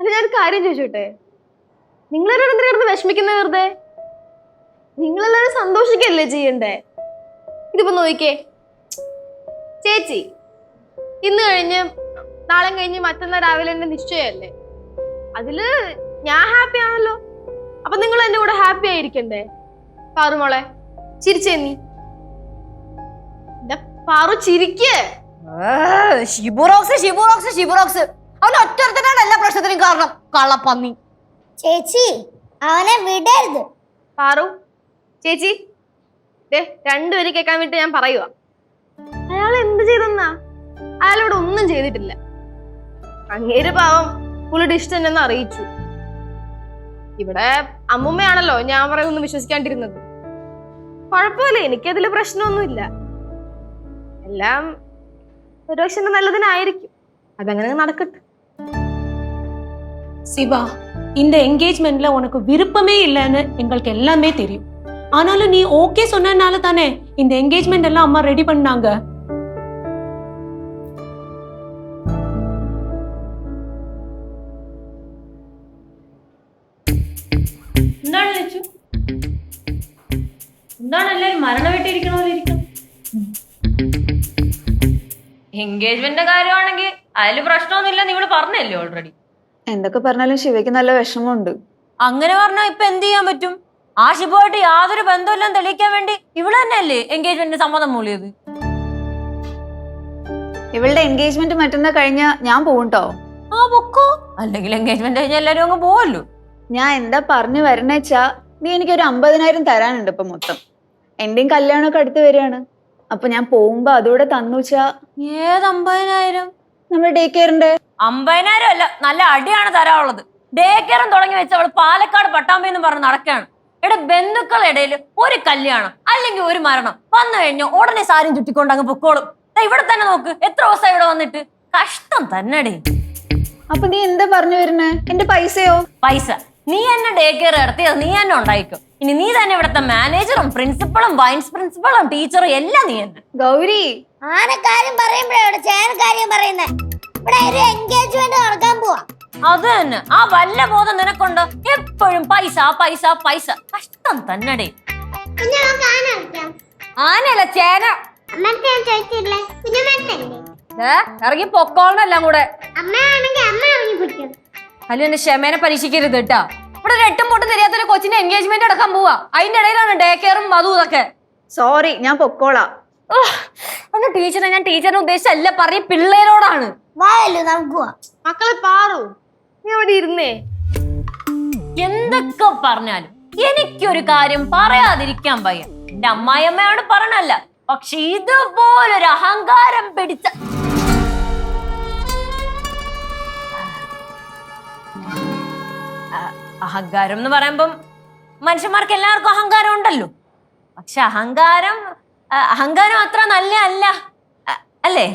അല്ല ഞാൻ ഒരു കാര്യം ചോദിച്ചോട്ടെ? നിങ്ങളെല്ലാവരും എന്തിനാ കിടന്ന് വിഷമിക്കുന്നത് വെറുതെ? നിങ്ങളെല്ലാവരും സന്തോഷിക്കല്ലേ ചെയ്യണ്ടേ? ഇതിപ്പോ നോക്കിക്കേ. ചേച്ചി ഇന്ന് കഴിഞ്ഞ് നാളെ കഴിഞ്ഞ് മറ്റന്നാ രാവിലെ എന്റെ നിശ്ചയമല്ലേ അതിൽ ഞാൻ ഹാപ്പി ആണല്ലോ. അപ്പൊ നിങ്ങൾ എന്റെ കൂടെ ഹാപ്പി ആയിരിക്കണ്ടേ? പാറു മോളെ ചിരിച്ചേ നീ. പാറു ചിരിക്കേ. ഷിബുറോക്സ് ഷിബുറോക്സ് ഷിബുറോക്സ് അവൻ ഒറ്റൊരുത്തനാണ് എല്ലാ പ്രശ്നത്തിനും കാരണം. കള്ളപ്പന്നി. ചേച്ചി അവനെ വിടരുത്. പാറു ചേച്ചി ദേ രണ്ടുപേരും കേൾക്കാൻ വേണ്ടി ഞാൻ പറയുക അയാൾ എന്ത് ചെയ്തെന്നാ? അയാളോട് ഒന്നും ചെയ്തിട്ടില്ല. അങ്ങേര് പാവം പുള്ളിയുടെ ഇഷ്ടം എന്ന് അറിയിച്ചു. ഇവിടെ അമ്മുമ്മയാണല്ലോ ഞാൻ പറയുന്നൊന്നും വിശ്വസിക്കാണ്ടിരുന്നത്. കുഴപ്പമില്ല എനിക്കതിൽ പ്രശ്നമൊന്നുമില്ല. എല്ലാം ഒരു പക്ഷെ എന്റെ നല്ലതിനായിരിക്കും. അതങ്ങനെ നടക്കട്ടെ. சிவா இந்த என்கேஜ்மெண்ட்ல உனக்கு விருப்பமே இல்லைன்னு எங்களுக்கு எல்லாமே தெரியும் ஆனாலும் நீ ஓகே சொன்னனால தானே இந்த என்கேஜ்மெண்ட் எல்லாம் அம்மா ரெடி பண்ணாங்க എന്താണ് ലച്ചു എന്താണ് എല്ലാരും മരണം വെട്ടിയിരിക്കണ പോലെ ഇരിക്കണം എൻഗേജ്മെന്റിന്റെ കാര്യമാണെങ്കിൽ അതില് പ്രശ്നമൊന്നുമില്ല നിങ്ങൾ പറഞ്ഞല്ലേ ഓൾറെഡി എന്തൊക്കെ പറഞ്ഞാലും ശിവയ്ക്ക് നല്ല വിഷമമുണ്ട്. അങ്ങനെ പറഞ്ഞാൽ ഇപ്പൊ എന്ത് ചെയ്യാൻ പറ്റും? ആ യാതൊരു ബന്ധമില്ലെന്ന് തെളിയിക്കാൻ വേണ്ടി ഇവിടെ തന്നെയല്ലേ എൻഗേജ്മെന്റിന് സമ്മതം മൂളിയത്? ഇവളുടെ എൻഗേജ്മെന്റ് മറ്റന്നാ കഴിഞ്ഞ ഞാൻ പോവുട്ടോ ആ പൊക്കോ. അല്ലെങ്കിൽ എൻഗേജ്മെന്റ് കഴിഞ്ഞ എല്ലാരും അങ്ങ് പോവല്ലോ. ഞാൻ എന്താ പറഞ്ഞു വരണേച്ചാ നീ എനിക്ക് ഒരു അമ്പതിനായിരം തരാനുണ്ട് ഇപ്പൊ മൊത്തം. എന്റെയും കല്യാണമൊക്കെ അടുത്ത് വരികയാണ്. അപ്പൊ ഞാൻ പോകുമ്പോ അതോടെ തന്നുവച്ചാ ഏത് അമ്പതിനായിരം? നമ്മുടെ ഡേ കെയറിന്റെ അമ്പതിനായിരം അല്ല നല്ല അടിയാണ് തരാനുള്ളത്. ഡേ കെയറും തുടങ്ങി വെച്ച് അവൾ പാലക്കാട് പട്ടാമ്പയെന്ന് പറഞ്ഞ് നടക്കാണ് എടെ ബന്ധുക്കളുടെ ഇടയിൽ ഒരു കല്യാണം അല്ലെങ്കിൽ ഒരു മരണം വന്നു കഴിഞ്ഞു ഉടനെ സാരിയും ചുറ്റിക്കൊണ്ട് അങ്ങ് പൊക്കോളും. ഇവിടെ തന്നെ നോക്ക് എത്ര ദിവസം ഇവിടെ വന്നിട്ട്? കഷ്ടം തന്നെടേ. അപ്പൊ നീ എന്താ പറഞ്ഞു വരുന്നേ? എന്റെ പൈസയോ? പൈസ. നീ എന്നെ ഡേ കെയർ നടത്തിയത് നീ എന്നെ ഉണ്ടായിക്കോ. ഇനി നീ തന്നെ ഇവിടുത്തെ മാനേജറും പ്രിൻസിപ്പളും വൈസ് പ്രിൻസിപ്പളും ടീച്ചറും എല്ലാം നീ തന്നെ. ഗൗരി ആനക്കാരും പറയുമ്പോഴേ ഇവിടെ ചേനക്കാര്യം പറയുന്നേ? ഇവിടെ ഒരു എൻഗേജ്മെന്റ് നടക്കാൻ പോവാ. അത് തന്നെ. ആ വല്ല ബോധം നിനക്കുണ്ട്? എപ്പോഴും പൈസ പൈസ പൈസ. കഷ്ടം തന്നെടേ. ആനല്ല ചേന. ഇറങ്ങി പൊക്കോളെല്ലാം കൂടെ. അല്ല എന്റെ ക്ഷമേനെ പരീക്ഷിക്കരുത് കേട്ടാ. ഇവിടെ ഒരു എട്ടും പൊട്ടും തിരിയാത്തൊരു കൊച്ചിന് എൻഗേജ്മെന്റ് അടക്കാൻ പോവാ. അതിന്റെ ഇടയിലാണ് ഡേ കെയറും അതും ഇതൊക്കെ. സോറി ഞാൻ പൊക്കോളാ. ഒന്ന് ടീച്ചറെ ഞാൻ ടീച്ചറിനെ ഉദ്ദേശിച്ചല്ല പറയും പിള്ളേരോടാണ്. വായല്ലോ നമുക്ക് മക്കളെ പാറു നീ അവിടെ ഇരുന്നേ. എന്തൊക്കെ പറഞ്ഞാലും എനിക്കൊരു കാര്യം പറയാതിരിക്കാൻ വയ്യ. എന്റെ അമ്മായിയമ്മയോട് പറഞ്ഞല്ല പക്ഷെ ഇതുപോലൊരു അഹങ്കാരം പിടിച്ച അഹങ്കാരം എന്ന് പറയുമ്പം മനുഷ്യന്മാർക്ക് എല്ലാവർക്കും അഹങ്കാരം ഉണ്ടല്ലോ. പക്ഷെ അഹങ്കാരം അഹങ്കാരം അത്ര നല്ല അല്ല. അല്ലേ?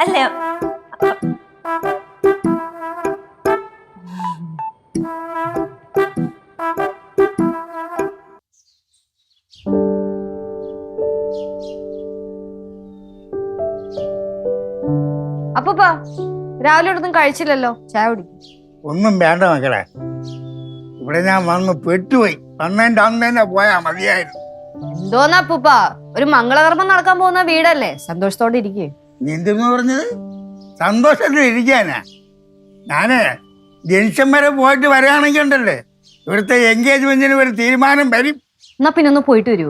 അല്ലേ? അപ്പൊപ്പാ രാവിലെ ഒന്നും കഴിച്ചില്ലല്ലോ? ചായ കുടിക്കും. ഒന്നും വേണ്ട മക്കളെ. ഇവിടെ ഞാൻ വന്ന് പെട്ടുപോയി. വന്നതിന്റെ അന്ന് തന്നെ പോയാ മതിയായിരുന്നു. എന്തോന്നാ അപ്പൂപ്പ ഒരു മംഗളകർമ്മം നടക്കാൻ പോകുന്ന വീടല്ലേ? സന്തോഷത്തോടെ ഇരിക്കേ. നീ എന്തെന്ന് പറഞ്ഞത്? സന്തോഷത്തിൽ ഇരിക്കാനാ? ഞാൻ ജംഗ്ഷൻ വരെ പോയിട്ട് വരാണെങ്കിൽ ഉണ്ടല്ലേ? ഇവിടുത്തെ എൻഗേജ്മെന്റിന് ഒരു തീരുമാനം വരും. എന്നാ പിന്നെ ഒന്ന് പോയിട്ട് വരൂ.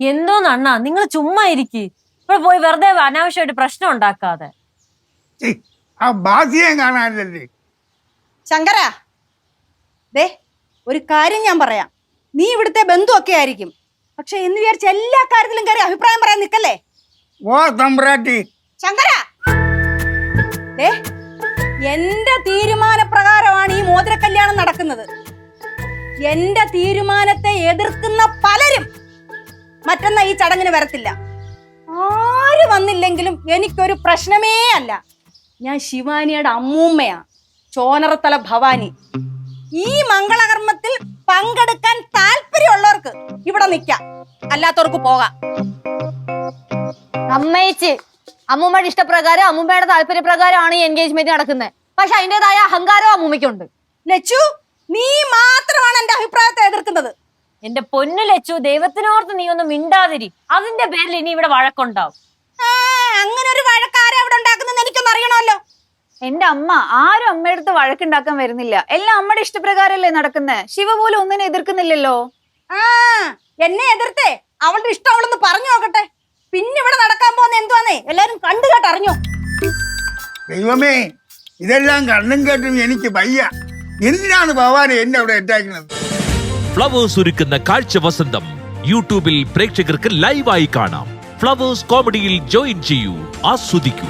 എന്തോന്ന് അണ്ണാ? നിങ്ങൾ ചുമ്മാ ഇരിക്കി. ഇവിടെ പോയി വെറുതെ അനാവശ്യമായിട്ട് പ്രശ്നം ഉണ്ടാക്കാതെ. ഛീ, ആ ബാസിയെ കാണാനില്ലല്ലേ? ശങ്കര ദേ ഒരു കാര്യം ഞാൻ പറയാം. നീ ഇവിടുത്തെ ബന്ധുവൊക്കെ ആയിരിക്കും. പക്ഷെ എന്ന് വിചാരിച്ച എല്ലാ കാര്യത്തിലും കയറി അഭിപ്രായം പറയാൻ നിക്കല്ലേ ഓ തമ്പ്രാട്ടി. ശങ്കര! എന്റെ തീരുമാനപ്രകാരമാണ് ഈ മോതിര കല്യാണം നടക്കുന്നത്. എന്റെ തീരുമാനത്തെ എതിർക്കുന്ന പലരും മറ്റന്ന ഈ ചടങ്ങിന് വരത്തില്ല. ആര് വന്നില്ലെങ്കിലും എനിക്കൊരു പ്രശ്നമേ അല്ല. ഞാൻ ശിവാനിയുടെ അമ്മൂമ്മയാ ചോനറത്തല ഭവാനി. ഈ മംഗളകർമ്മത്തിൽ പങ്കെടുക്കാൻ താല്പര്യമുള്ളവർക്ക് ഇവിടെ നിൽക്കാം അല്ലാത്തവർക്ക് പോകാം. അമ്മയിച്ച് അമ്മൂമ്മയുടെ ഇഷ്ടപ്രകാരം അമ്മൂമ്മയുടെ താല്പര്യപ്രകാരമാണ് ഈ എൻഗേജ്മെന്റ് നടക്കുന്നത്. പക്ഷെ അതിന്റെതായ അഹങ്കാരം അമ്മൂമ്മയ്ക്കുണ്ട്. ലച്ചു നീ മാത്രമാണ് എന്റെ അഭിപ്രായത്തെ എതിർക്കുന്നത്. എന്റെ പൊന്നു ലച്ചു ദൈവത്തിനോർത്ത് നീ ഒന്ന് മിണ്ടാതിരി. അതിന്റെ പേരിൽ ഇനി ഇവിടെ വഴക്കുണ്ടാവും. അങ്ങനെ ഒരു വഴക്കാരെ അവിടെ ഉണ്ടാക്കുന്നത് എനിക്കൊന്നും അറിയണമല്ലോ. എന്റെ അമ്മ ആരും അമ്മയുടെ അടുത്ത് വഴക്കുണ്ടാക്കാൻ വരുന്നില്ല. എല്ലാം അമ്മയുടെ ഇഷ്ടപ്രകാരമല്ലേ നടക്കുന്നത്. ശിവ പോലും ഒന്നിനെ എതിർക്കുന്നില്ലല്ലോ. ആ എന്നെ എതിർത്തേ. അവളുടെ ഇഷ്ടം അവളൊന്ന് പറഞ്ഞു നോക്കട്ടെ. പിന്നെ ഇവിടെ നടക്കാൻ പോകുന്ന എന്തുവാന്നേ? എല്ലാരും കണ്ടു കേട്ടറിഞ്ഞോ? ദൈവമേ ഇതെല്ലാം കണ്ണും കേട്ടും എനിക്ക് വയ്യ. എന്തിനാണ് ഭവാനെ എന്നെ അവിടെ എത്താക്കുന്നത് ഫ്ലവേഴ്സ് ഒരുക്കുന്ന കാഴ്ച വസന്തം. യൂട്യൂബിൽ പ്രേക്ഷകർക്ക് ലൈവായി കാണാം. ഫ്ലവേഴ്സ് കോമഡിയിൽ ജോയിൻ ചെയ്യൂ. ആസ്വദിക്കൂ.